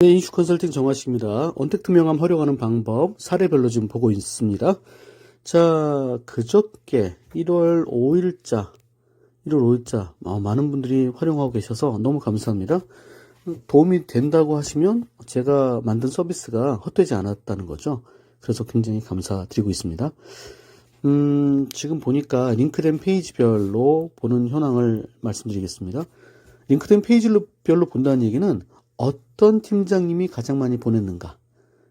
네, 인슈 컨설팅 정화식입니다. 언택트 명함 활용하는 방법 사례별로 지금 보고 있습니다. 자, 그저께 1월 5일자, 1월 5일자 많은 분들이 활용하고 계셔서 너무 감사합니다. 도움이 된다고 하시면 제가 만든 서비스가 헛되지 않았다는 거죠. 그래서 굉장히 감사드리고 있습니다. 음, 지금 보니까 링크된 페이지별로 보는 현황을 말씀드리겠습니다. 링크된 페이지별로 본다는 얘기는 어떤 팀장님이 가장 많이 보냈는가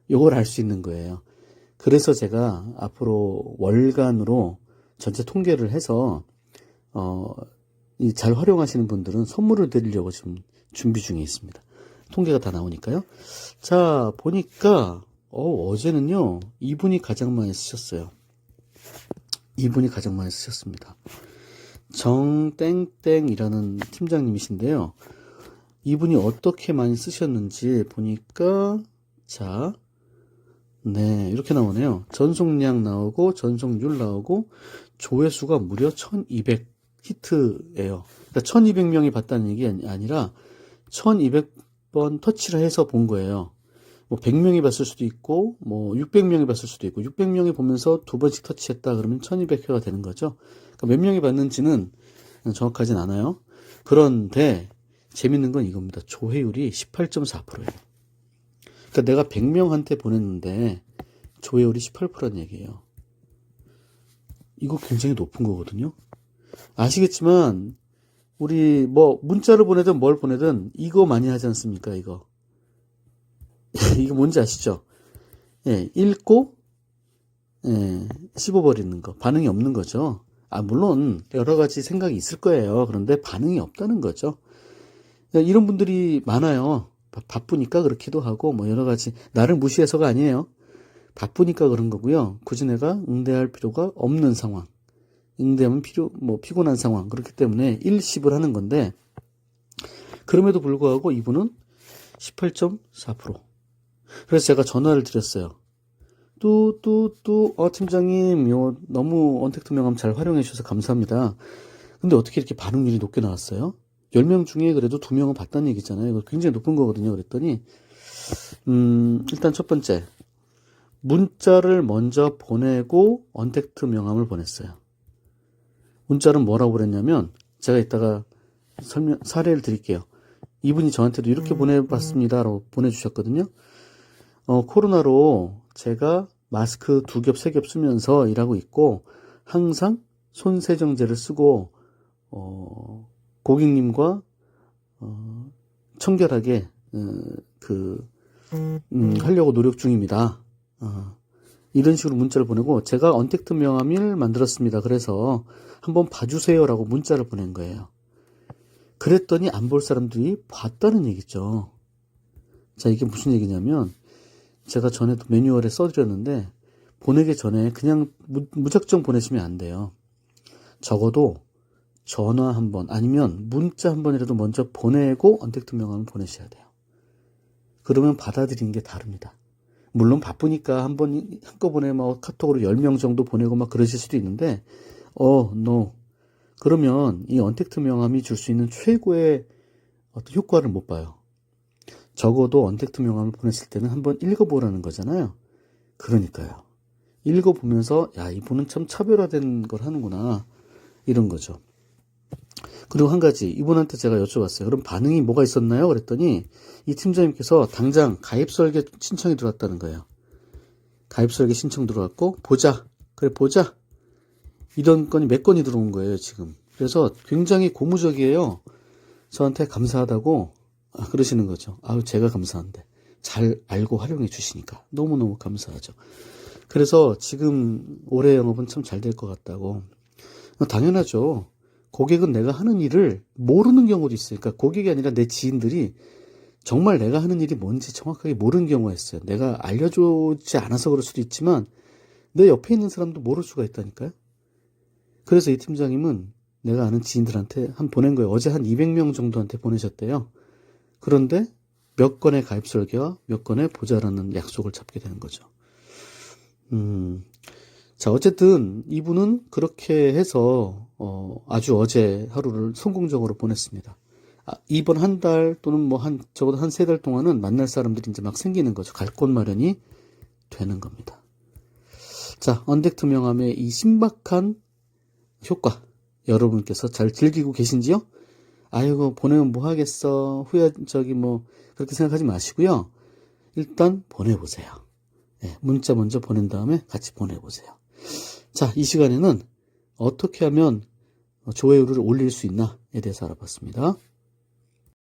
이걸 알 수 있는 거예요. 그래서 제가 앞으로 월간으로 전체 통계를 해서 어, 이잘 활용하시는 분들은 선물을 드리려고 지금 준비 중에 있습니다. 통계가 다 나오니까요. 자 보니까 어, 어제는요 이분이 가장 많이 쓰셨어요. 이분이 가장 많이 쓰셨습니다. 정땡땡이라는 팀장님이신데요. 이분이 어떻게 많이 쓰셨는지 보니까 자, 네 이렇게 나오네요. 전송량 나오고 전송률 나오고 조회수가 무려 1200 히트예요. 그러니까 1200명이 봤다는 얘기 아니라 1200번 터치를 해서 본 거예요. 뭐 100명이 봤을 수도 있고 뭐 600명이 봤을 수도 있고 600명이 보면서 두 번씩 터치했다 그러면 1200회가 되는 거죠. 그러니까 몇 명이 봤는지는 정확하진 않아요. 그런데 재밌는 건 이겁니다. 조회율이 18.4%예요. 그러니까 내가 100명한테 보냈는데 조회율이 18%란 얘기예요. 이거 굉장히 높은 거거든요. 아시겠지만 우리 뭐 문자를 보내든 뭘 보내든 이거 많이 하지 않습니까? 이거 이거 뭔지 아시죠? 예, 읽고 예, 씹어버리는 거 반응이 없는 거죠. 아 물론 여러 가지 생각이 있을 거예요. 그런데 반응이 없다는 거죠. 이런 분들이 많아요. 바쁘니까 그렇기도 하고 뭐 여러 가지 나를 무시해서가 아니에요. 바쁘니까 그런 거고요. 굳이 내가 응대할 필요가 없는 상황. 응대하면 필요 뭐 피곤한 상황. 그렇기 때문에 일십을 하는 건데 그럼에도 불구하고 이분은 18.4%. 그래서 제가 전화를 드렸어요. 또, 또, 또, 어, 팀장님, 요, 너무 언택트 명함 잘 활용해 주셔서 감사합니다. 근데 어떻게 이렇게 반응률이 높게 나왔어요? 10명 중에 그래도 2명은 봤다는 얘기잖아요. 이거 굉장히 높은 거거든요. 그랬더니, 음, 일단 첫 번째. 문자를 먼저 보내고 언택트 명함을 보냈어요. 문자는 뭐라고 그랬냐면, 제가 이따가 설명, 사례를 드릴게요. 이분이 저한테도 이렇게 보내봤습니다. 라고 보내주셨거든요. 어, 코로나로 제가 마스크 두 겹, 세 겹 쓰면서 일하고 있고, 항상 손세정제를 쓰고, 어, 고객님과 어, 청결하게 어, 그 음, 하려고 노력 중입니다. 어, 이런 식으로 문자를 보내고 제가 언택트 명함을 만들었습니다. 그래서 한번 봐주세요라고 문자를 보낸 거예요. 그랬더니 안 볼 사람들이 봤다는 얘기죠. 자 이게 무슨 얘기냐면 제가 전에도 매뉴얼에 써드렸는데 보내기 전에 그냥 무, 무작정 보내시면 안 돼요. 적어도 전화 한번 아니면 문자 한 번이라도 먼저 보내고 언택트 명함을 보내셔야 돼요. 그러면 받아들이는 게 다릅니다. 물론 바쁘니까 한 번 한꺼번에 막 카톡으로 10명 정도 보내고 막 그러실 수도 있는데 어, no. 그러면 이 언택트 명함이 줄 수 있는 최고의 어떤 효과를 못 봐요. 적어도 언택트 명함을 보냈을 때는 한번 읽어보라는 거잖아요. 그러니까요. 읽어보면서 야 이분은 참 차별화된 걸 하는구나 이런 거죠. 그리고 한 가지 이분한테 제가 여쭤봤어요. 그럼 반응이 뭐가 있었나요? 그랬더니 이 팀장님께서 당장 가입 설계 신청이 들어왔다는 거예요. 가입 설계 신청 들어왔고 보자. 그래 보자. 이런 건이 몇 건이 들어온 거예요, 지금. 그래서 굉장히 고무적이에요. 저한테 감사하다고 아, 그러시는 거죠. 아유, 제가 감사한데. 잘 알고 활용해 주시니까. 너무너무 감사하죠. 그래서 지금 올해 영업은 참 잘 될 것 같다고. 당연하죠. 고객은 내가 하는 일을 모르는 경우도 있어요. 그러니까 고객이 아니라 내 지인들이 정말 내가 하는 일이 뭔지 정확하게 모르는 경우가 있어요. 내가 알려주지 않아서 그럴 수도 있지만 내 옆에 있는 사람도 모를 수가 있다니까요. 그래서 이 팀장님은 내가 아는 지인들한테 한 보낸 거예요. 어제 한 200명 정도한테 보내셨대요. 그런데 몇 건의 가입 설계와 몇 건의 보자라는 약속을 잡게 되는 거죠. 음, 자, 어쨌든 이분은 그렇게 해서 어, 아주 어제 하루를 성공적으로 보냈습니다. 아, 이번 한 달 또는 뭐 한 적어도 한 세 달 동안은 만날 사람들이 이제 막 생기는 거죠. 갈 곳 마련이 되는 겁니다. 자, 언택 투명함의 이 신박한 효과 여러분께서 잘 즐기고 계신지요? 아이고 보내면 뭐 하겠어 후회 저기 뭐 그렇게 생각하지 마시고요. 일단 보내보세요. 예, 문자 먼저 보낸 다음에 같이 보내보세요. 자, 이 시간에는 어떻게 하면 조회율을 올릴 수 있나에 대해서 알아봤습니다.